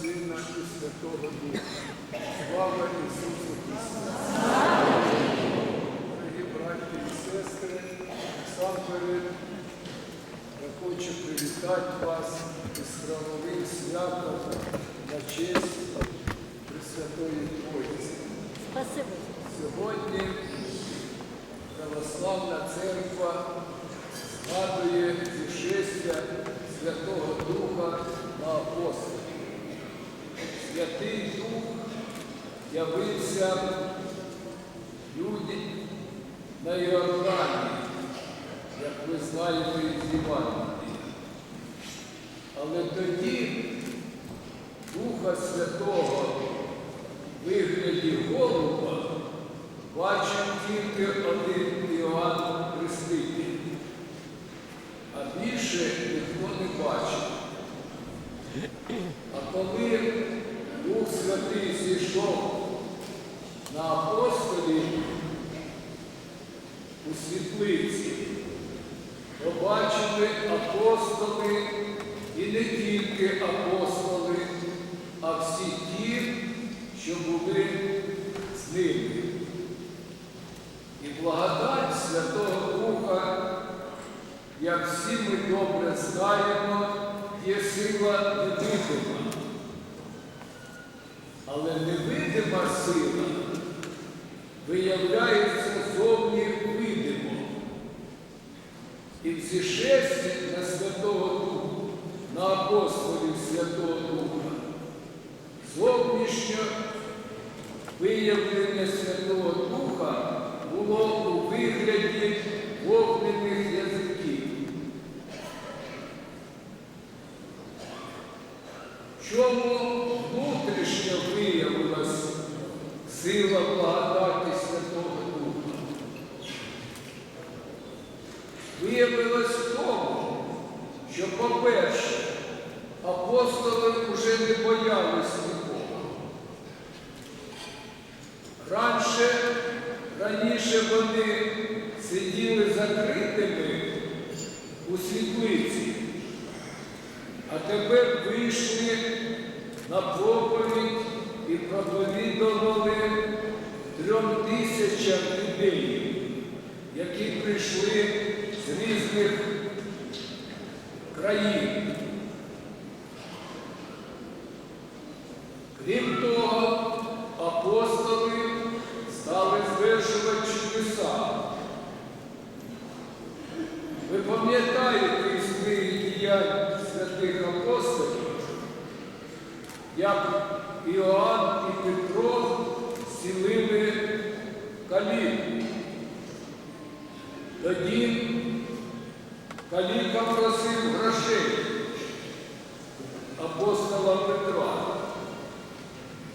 Сина і Святого Духа. Слава Ісусу Христу! Дорогі браті і сестри, насамперед я хочу привітати вас із храмовим святом на честь Пресвятої. Спасибо. Сьогодні Православна Церква згадує зішестя Святого Духа на апостолів. Святий Дух явився людям на Іордані, як ви знаєте із Євангелії. Але тоді Духа Святого вигляді голуба бачив тільки один Іоанн Хреститель, а більше ніхто не бачив. А коли Дух Святий зійшов на апостолів у світлиці, побачили апостоли і не тільки апостоли, а всі ті, що були з ними. І благодать Святого Духа, як всі ми добре знаємо, є сила невидима. Але невидима сила виявляється зовні видимо. І в зішесті на Святого Духа, на апостолів Святого Духа, зовнішньо виявлення Святого Духа було у вигляді вогнених язиків. Чому внутрішньо виявилась сила благодаті Святого Духа? Виявилось в тому, що, по-перше, апостоли вже не боялись нікого. Раніше, раніше вони сиділи закритими у світлиці, а тепер вийшли на проповідь і проповідували трьом тисячам людей, які прийшли з різних країн. Крім того, апостоли стали звершувати чудеса. Ви пам'ятаєте із книги діянь святих апостолів, як Іоанн і Петро зцілили каліку. Тоді каліка просив грошей апостола Петра.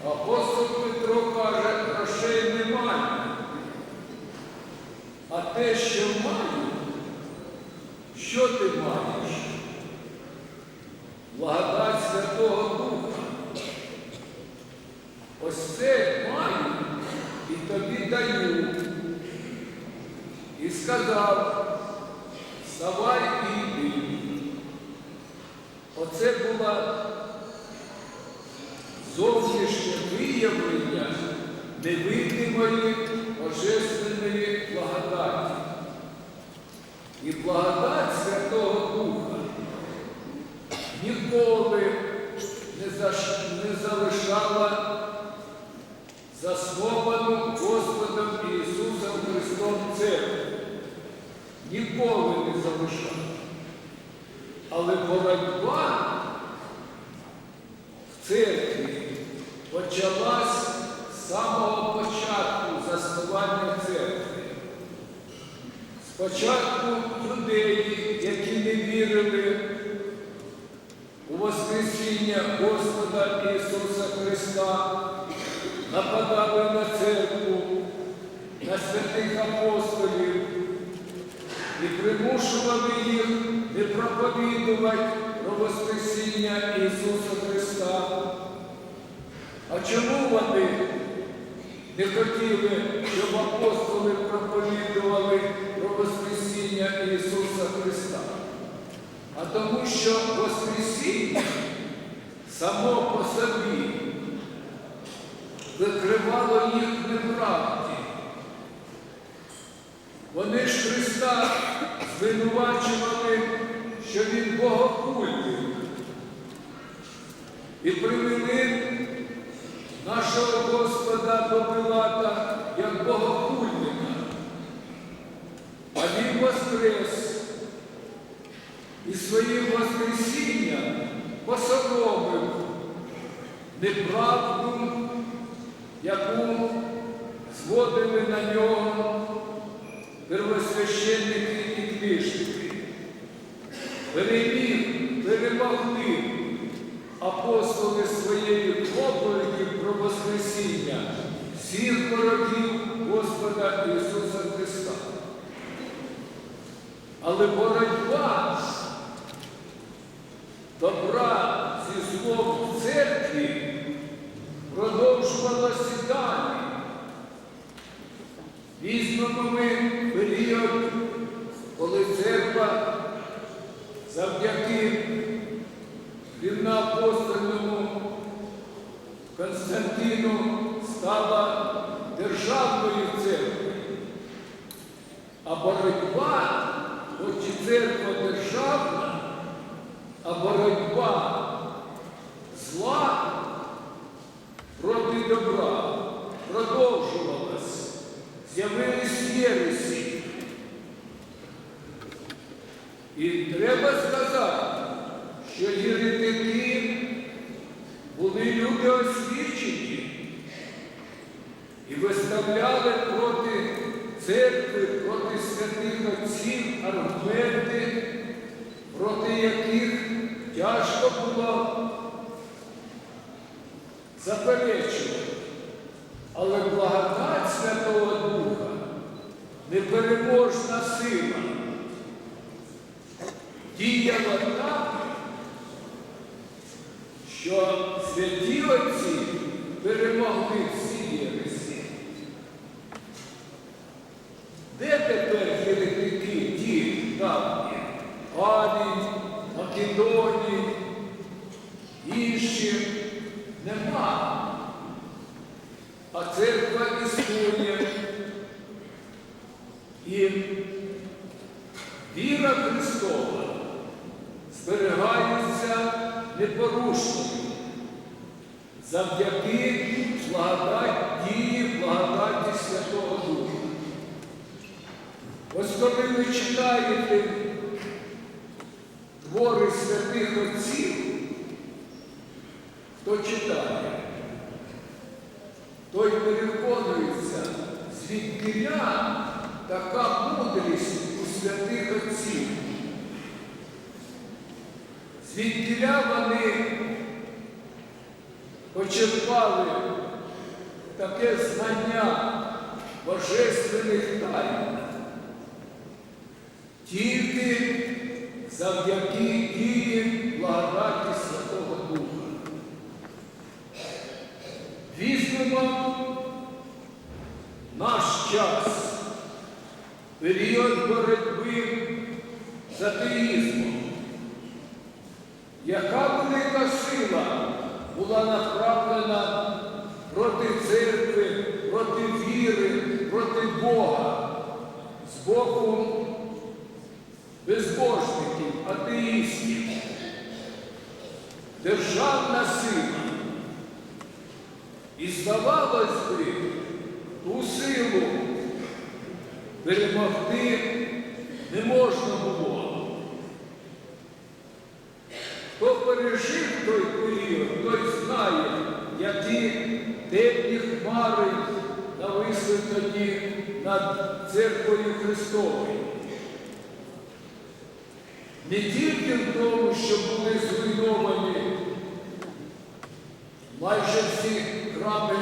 Апостол Петро каже, грошей немає. А те, що маю, що ти маєш? Благодать Святого Духа. Ось це маю і тобі даю. І сказав, вставай і йди. Оце була зовнішнє виявлення невидимої божественної благодаті. І благодать Святого Духа ніколи не, залишала засновану Господом Ісусом Христом церкву. Ніколи не залишала. Але боротьба в церкві почалась з самого заснування церкви. Спочатку юдеї, які не вірили у Воскресіння Господа Ісуса Христа, нападали на церкву, на святих апостолів і примушували їх не проповідувати про Воскресіння Ісуса Христа. А чому вони не хотіли, щоб апостоли проповідували про Воскресіння Ісуса Христа? А тому що Воскресіння само по собі викривало їх неправді. Вони ж Христа звинувачували, що Він богокульник. І привели нашого Господа до Пилата як богокульника. А Він воскрес і своїм воскресінням посоромив неправду, яку зводили на нього первосвященники і книжники. Переміг, перемогли апостоли своєї проповіді про Воскресіння всіх ворогів Господа Ісуса Христа. Але боротьба добра зі злом в церкві продовжувалася далі. Візьмемо ми період, коли церква завдяки рівноапостольному Константину стала державною церквою. А боротьба, хоч і церква державна, а боротьба зла проти добра продовжувалась. З'явились єресі. І треба сказати, що єретики були люди освічені і виставляли проти церкви, проти святих отців аргументи, проти яких тяжко було заперечувати. Але благодать Святого Духа непереможна сила діяла так, що святі отці перемогли всі єресі. Де тепер єретики ті давні? Алі, Македонії, інші нема. А церква існує. І віра Христова зберігається непорушною завдяки благодать дії, благодаті Святого Духа. Ось коли ви читаєте твори святих отців, хто читає, той переконується, звідкиля така мудрість святих отців. Звідкиля вони почерпали таке знання божественних тайн. Тільки завдяки дії благодаті Святого Духа. Візьмемо наш час, період боротьби з атеїзмом. Яка велика сила була направлена проти церкви, проти віри, проти Бога з боку безбожників, атеїстів, державна сила. І здавалось би, ту силу перемогти не можна було. Хто пережив той період, той знає, які темні хмари нависли тоді над церквою Христовою. Не тільки в тому, що були зруйновані майже всі храми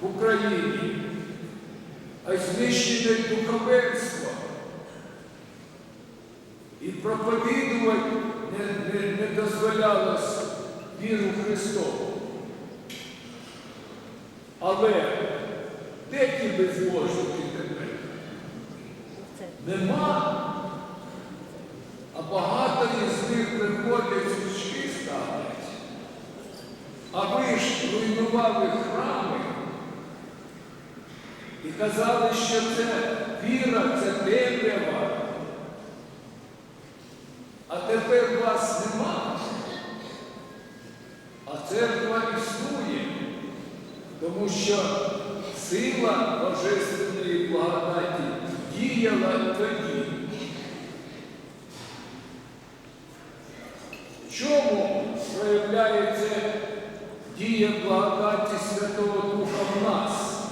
в Україні, а й знищене духовенство. І не дозволялось віру Христову. Але де ті безбожники тепер? Нема. А багато із них приходять свічки ставлять. А ви ж руйнували храми і казали, що це віра, це темрява. А тепер вас нема. А церква існує, тому що сила Божественної благодаті діяла тоді. Чому проявляється дія благодаті Святого Духа в нас?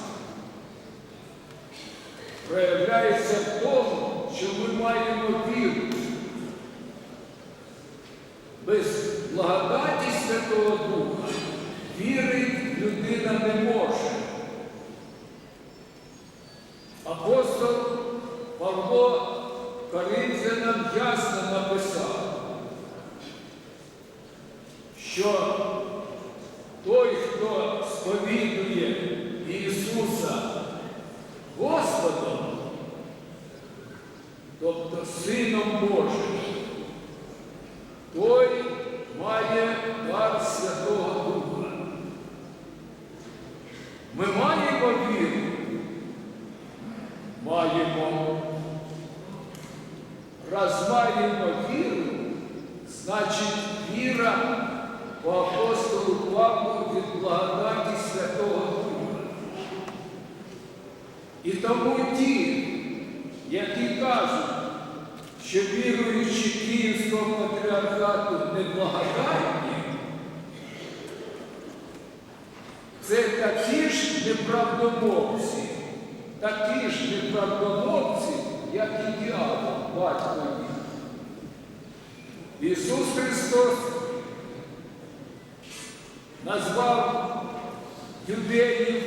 Проявляється в тому, що ми маємо віру. Без благодаті Святого Духа вірить людина не може. Ясно написав, що той, хто сповідує Ісуса Господом, тобто Сином Божим, той має дар Святого Духа. Ми маємо віру? Маємо. Раз маємо віру, значить віра по апостолу Павлу від благодаті Святого Духа. І тому ті, які кажуть, що віруючи Київського патріархату неблагодатні, це такі ж неправдомовці, такі ж неправдомовці, як і діабол, батько їх. Ісус Христос назвав юдеїв,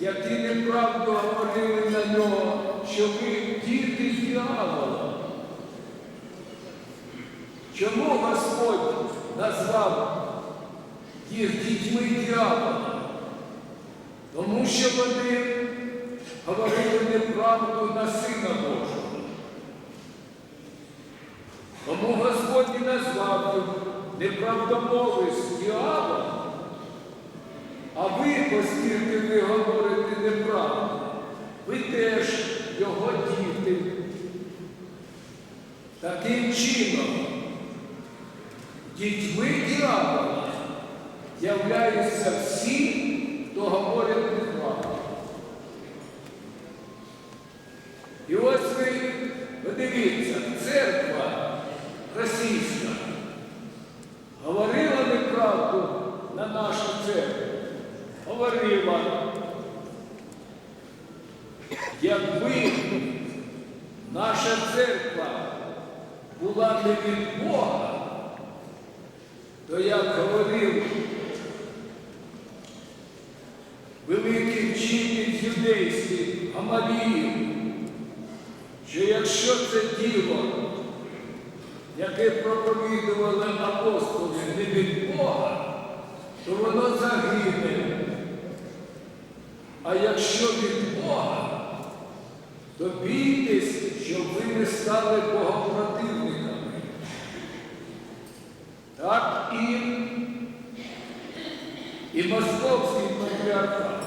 які неправду говорили на нього, що ви діти діявола. Чому Господь назвав їх дітьми діявола? Тому що вони говорили неправду на Сина Божого. Тому Господь і назвав їх неправдомовець діяволом, а ви, оскільки ви говорите неправду, ви теж його діти. Таким чином, дітьми діявола являються всі, хто говорить неправду. І ось ви подивіться, церква російська говорила неправду на нашу церкву. Говорила, якби наша церква була не від Бога, то як говорив великий вчитель юдейський Гамаліїв, що якщо це діло, яке проповідували апостоли не від Бога, то воно загине. А якщо від Бога, то бійтесь, щоб ви не стали богопротивниками. Так і, і московський патріархат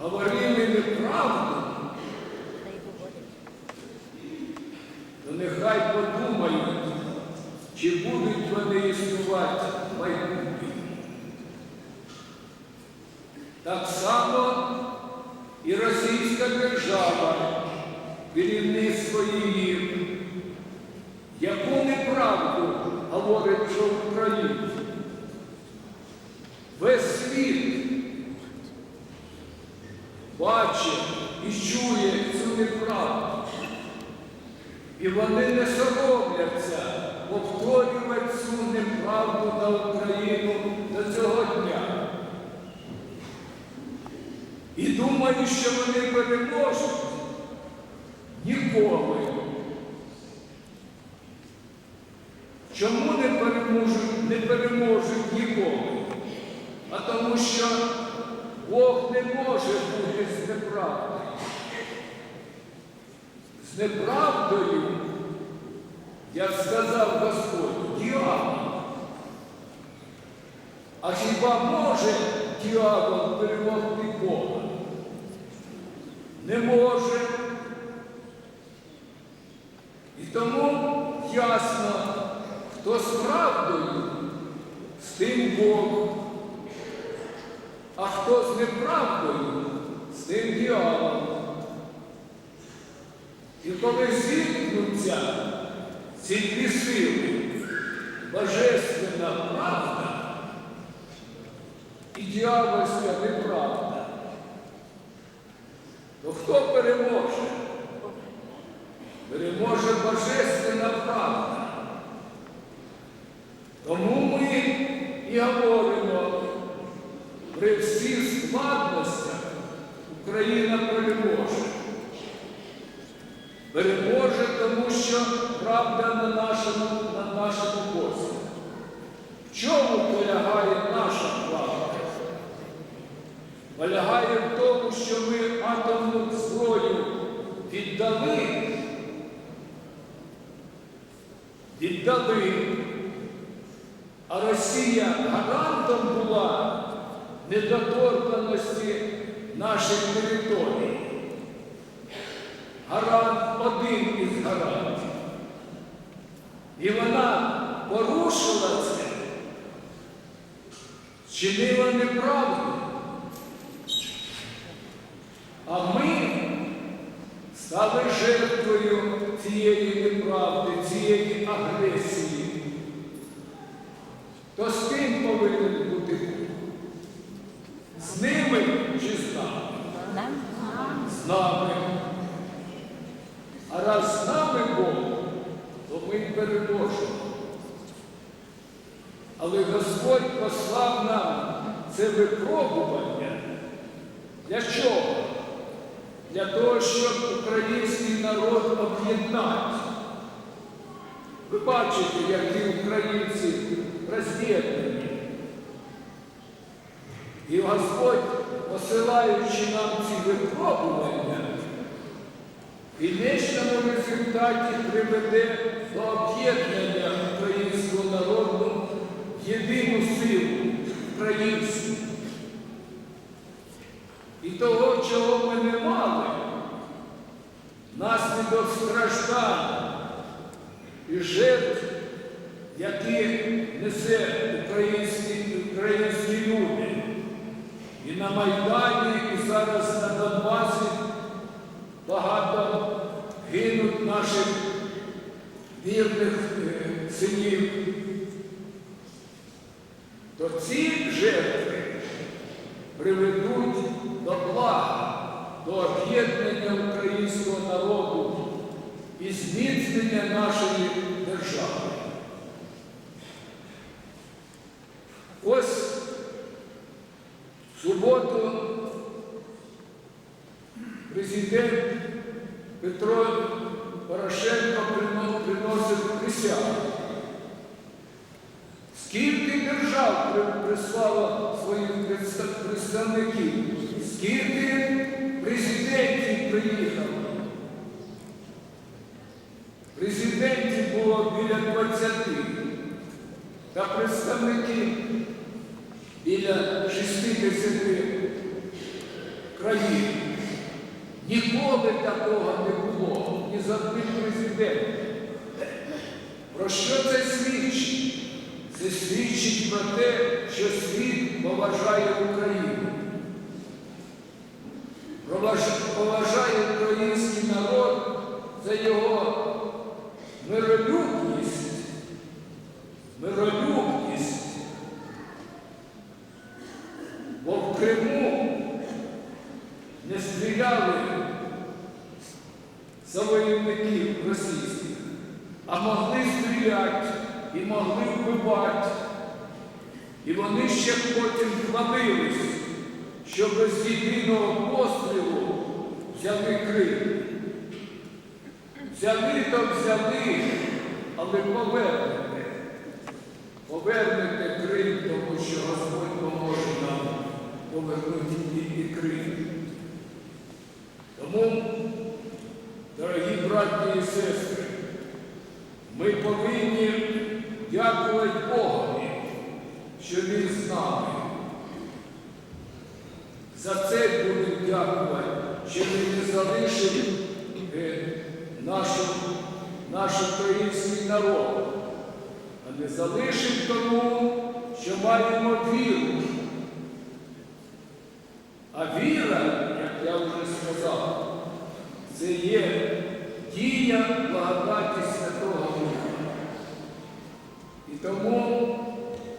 говорили неправду, то нехай подумають, чи будуть вони існувати в майбутньому. Так само і Російська держава, керівництво її, яку неправду говорить про Україну. Весь світ бачить і чує цю неправду. І вони не соромляться повторювати цю неправду на Україну до цього дня. І думаю, що вони переможуть ніколи. Чому не переможуть, не переможуть ніколи? А тому що Бог не може бути з неправдою. З неправдою, як сказав Господь, діабол. А хіба може дьявол перемогти Бога? Не може. І тому ясно, хто з правдою, з тим Бог, а хто з неправдою, з тим дьявол. І коли зіткнуться ці дві сили, божественна правда і дьявольська неправда, то хто переможе? Переможе божественна правда. Тому ми і говоримо, при всіх складностях Україна переможе. Переможе, тому що правда на нашому, на нашому боці. В чому полягає наша правда? Полягає в тому, що ми атомну зброю віддали, віддали, а Росія гарантом була недоторканості наших територій. Гарант один із гарантів. І вона порушила це, чинила неправду. А ми стали жертвою цієї неправди, цієї агресії. То з ким повинен бути З ними чи з нами? З нами. А раз з нами Бог, то ми переможемо. Але Господь послав нам це випробування. Для чого? Для того, щоб український народ об'єднати. Ви бачите, які українці розділені. І Господь, посилаючи нам ці випробування, в кінечному результаті приведе до об'єднання українського народу в єдину силу українську. І того, чого ми не мали, наслідок страждань і жертв, які несе українські, українські люди. І на Майдані, і зараз на Донбасі багато гинуть наших вірних е, синів. То ці жертви приведуть до блага, до об'єднання українського народу і зміцнення нашої держави. Ось в суботу президент Петро Порошенко приносив присягу. Скільки держав при- прислало своїх представників, скільки президентів приїхало. Президентів було біля 20, та представників біля 60 країн. Ніколи такого не було, ні за одним президентом. Про що це свідчить? Це свідчить про те, що світ поважає Україну. Поважає український народ за його миролюбність, миролюбність. Бо в Криму не стріляли за воєнників російських, а могли стріляти і могли вбивати. І вони ще потім хвалились, що без єдиного пострілу взяли Крим. Взяли то взяли, але повернете. Повернете Крим, тому що Господь поможе нам повернути і- Крим. Тому, дорогі браті і сестри, ми повинні дякувати Богові, що Він з нами. За це будемо дякувати, що Він не залишив е, наш український народ, а не залишив тому, що маємо віру. А віра, як я вже сказав, це є дія благодаті Святого Духа. І тому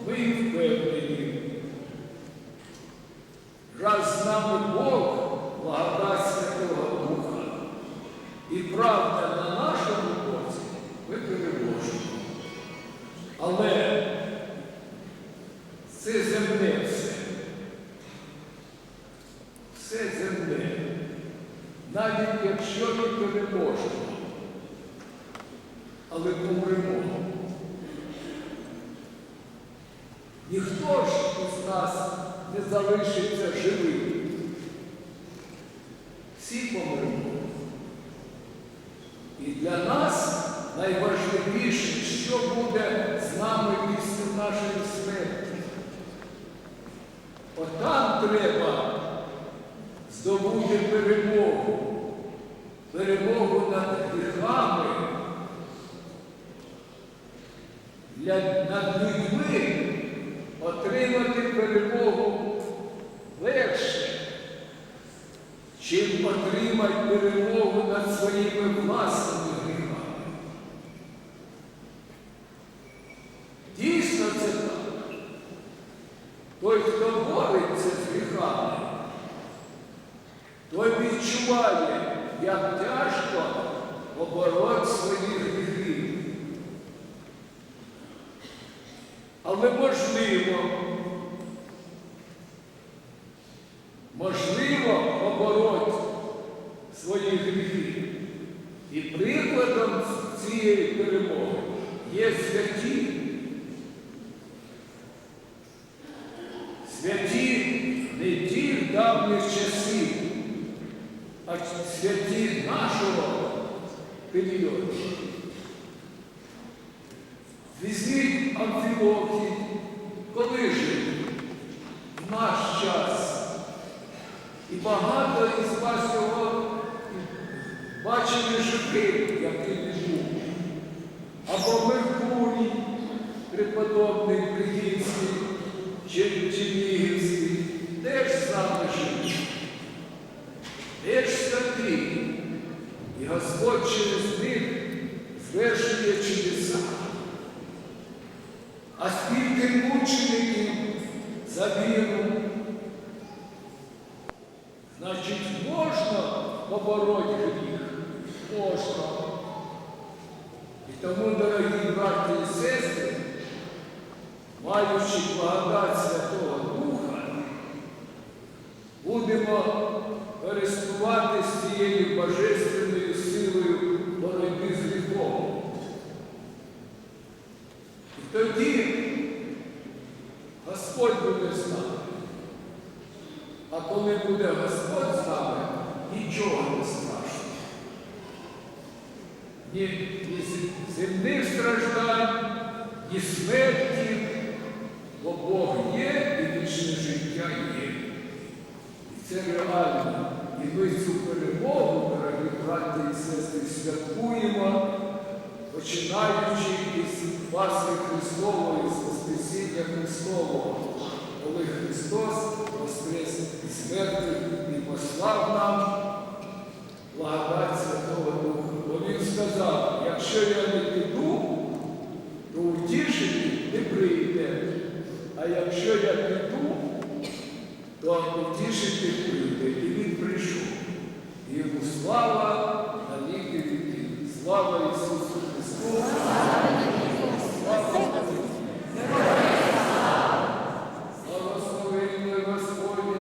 ми впевнені, раз з нами Але це земне все. Все земне. Навіть якщо ми переможемо, але помремо. Ніхто ж із нас не залишиться живим. Всі помремо. І для нас найважливіше, що буде з нами після нашої смерті. Отам треба здобути перемогу, перемогу над гріхами, для, над людьми отримати перемогу легше, чим отримати перемогу над своїми власними гріхами. Дійсно це так. Той, хто бореться з гріхами, той відчуває, як тяжко оборот своїх гріхів. Але можливо, можливо оборот своїх гріхів. І прикладом цієї перемоги є святі. Святі не ті давніх часів, а святі нашого періоду. Візьміть Амфілохій, коли жив наш час. І багато із вас його бачили живим, який він був. Або Меркурій, преподобний Чернігівський, теж з нами жив. Теж святий. І Господь через них звершує чудеса. А скільки мучеників за віру, значить, можна побороти гріх? Можна. І тому, дорогі браті і сестри, маючи благодать Святого Духа, будемо користуватися цією божественною силою боротьби з гріхом. І тоді Господь буде з нами. А коли буде Господь з нами, нічого не страшно. Ні, ні земних страждань, ні смерті, бо Бог є і вічне життя є. І це реально. І ми цю перемогу, дорогі браті і сестри, святкуємо починаючи із Пасхи Христової, з Воскресіння Христового, коли Христос воскрес із мертвих і послав нам благодать Святого Духа. Бо Він сказав, якщо я не піду, то утішитель не прийде. А якщо я піду, то утішити прийде. І він прийшов. І йому слава на віки віків. Слава Ісусу